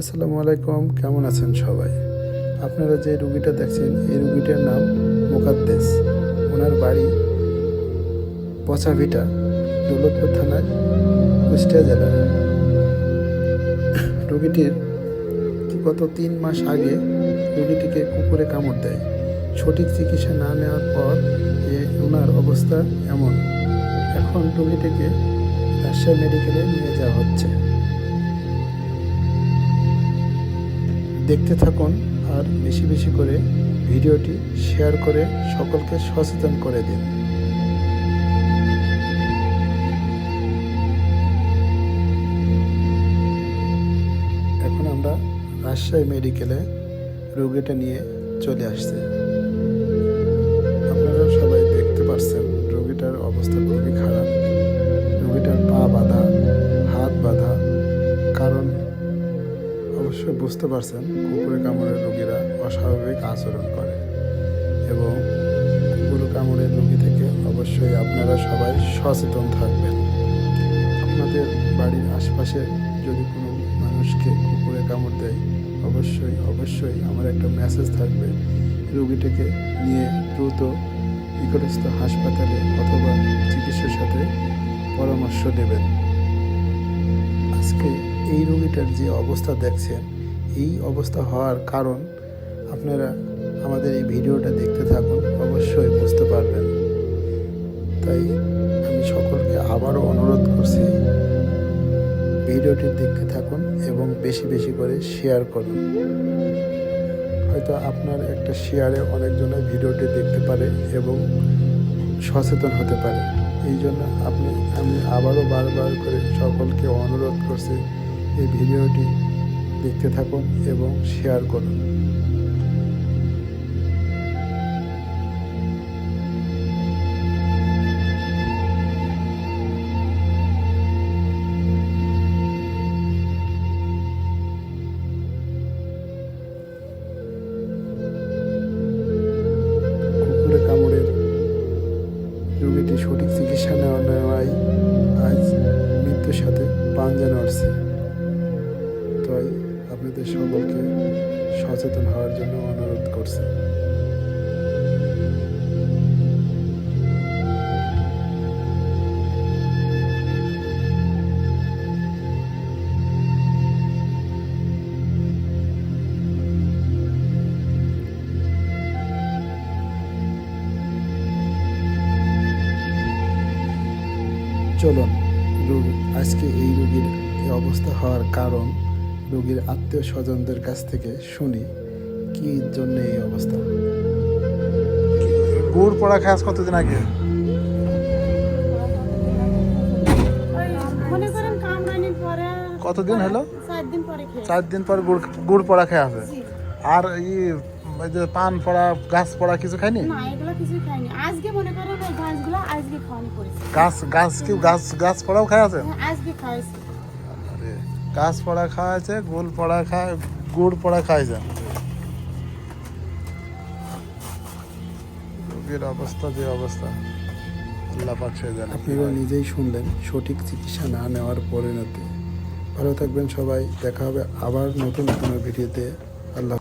আসসালামু আলাইকুম, কেমন আছেন সবাই? আপনারা যে রুগীটা দেখছেন, এই রুগীটার নাম মোকাদ্দেস। ওনার বাড়ি পচাভিটা, দৌলতপুর থানার কুষ্টিয়া জেলার। রুগীটির গত তিন মাস আগে রুগীটিকে কুকুরে কামড় দেয়। সঠিক চিকিৎসা না নেওয়ার পর ওনার অবস্থা এমন। এখন রুগীটিকে রাজশাহী মেডিকেলে নিয়ে যাওয়া হচ্ছে। দেখতে থাকুন আর বেশি বেশি করে ভিডিওটি শেয়ার করে সকলকে সচেতন করে দিন। এখন আমরা রাজশাহী মেডিকেলে রোগীটা নিয়ে চলে আসছে। অবশ্যই বুঝতে পারছেন কুকুরে কামড়ের রোগীরা অস্বাভাবিক আচরণ করে এবং কুকুর কামড়ের রোগী থেকে অবশ্যই আপনারা সবাই সচেতন থাকবেন। আপনাদের বাড়ির আশপাশে যদি কোনো মানুষকে কুকুরে কামড় দেয়, অবশ্যই অবশ্যই আমার একটা মেসেজ থাকবে। রোগীটাকে নিয়ে দ্রুত নিকটস্থ হাসপাতালে অথবা চিকিৎসার সাথে পরামর্শ নেবেন আজকে এই রোগীটার যে অবস্থা দেখছেন এই অবস্থা হওয়ার কারণ আপনারা আমাদের এই ভিডিওটা দেখতে থাকুন, অবশ্যই বুঝতে পারবেন। তাই আমি সকলকে আবারও অনুরোধ করছি, ভিডিওটি দেখতে থাকুন এবং বেশি বেশি করে শেয়ার করুন। হয়তো আপনার একটা শেয়ারে অনেকজনের ভিডিওটি দেখতে পারে এবং সচেতন হতে পারে। এই জন্য আপনি, আমি আবারও বারবার করে সকলকে অনুরোধ করছি, এই ভিডিওটি দেখতে থাকুন এবং শেয়ার করুন। কামড়ের রোগীটি সঠিক চিকিৎসা নেওয়া নেওয়ায় আজ মৃত্যুর সাথে পাঞ্জা নড়ছে তাই আপনাদের সকলকে সচেতন হওয়ার জন্য অনুরোধ করছি। চলুন, রোগী আজকে এই রোগীর অবস্থা হওয়ার কারণ রোগীর আত্মীয় স্বজনদের কাছ থেকে শুনি কি জন্য এই অবস্থা? গুড় পড়া খাস কতদিন আগে? মনে কতদিন হলো? চার দিন পরে গুড় গুড় পড়া খেয়ে আছে আর ই যে পান পড়া গাছ পড়া কিছু খাইনি? না এগুলো কিছু খাইনি। আজকে মনে করেন গাছগুলো আজকে খাওয়ানি করেছি। গাছ গাছ কি গাছ গাছ পড়াও খাই আছে? হ্যাঁ, আজকে আরে, পড়া খাওয়া আছে গোল পড়া খায় গুড় পড়া খাইছে রোগীর অবস্থা যে অবস্থা আল্লাহ পাক সে জানে। আপনারা নিজেই শুনলেন সঠিক চিকিৎসা না নেওয়ার পরিণতি। ভালো থাকবেন সবাই দেখা হবে আবার নতুন কোনো ভিডিওতে। আল্লাহ